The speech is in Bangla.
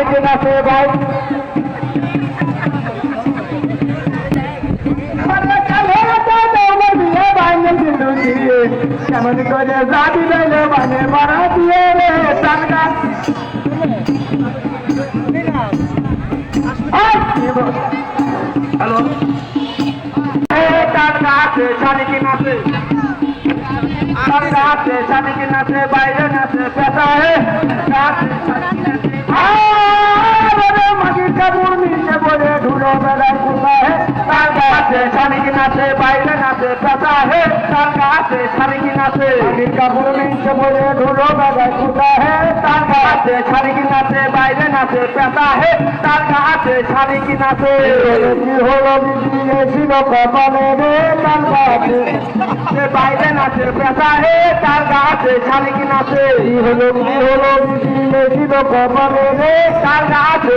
শালিকি নাচে ভাই। কেমন করে যাবি লাইলে মানে মারা দিয়ে রে টাকা হ্যালো? টাকা আছে শালিকি নাচে টাকা আছে। শালিকি নাচে বাইরে নাচে পেশা বলে ধুলো বেলায় কোথায় টাকা আছে শালিকি নাচে বাইরে নাচে পেশা হে টাকা আছে শালিকি নাচে। মাগি কাবুর নিচে বলে ধুলো বেলায় কোথায় টাকা আছে শালিকি নাচে বাইরে নাচে পেশা হে টাকা আছে শালিকি নাচে। কি হলো বিধি ছিল কপালে রে আছে সে বাইরে নাচে পেশা হে তার গাছে শালিকি নাচে। কি হলো কি হলো বিধি ছিল কপালে রে তার গাছে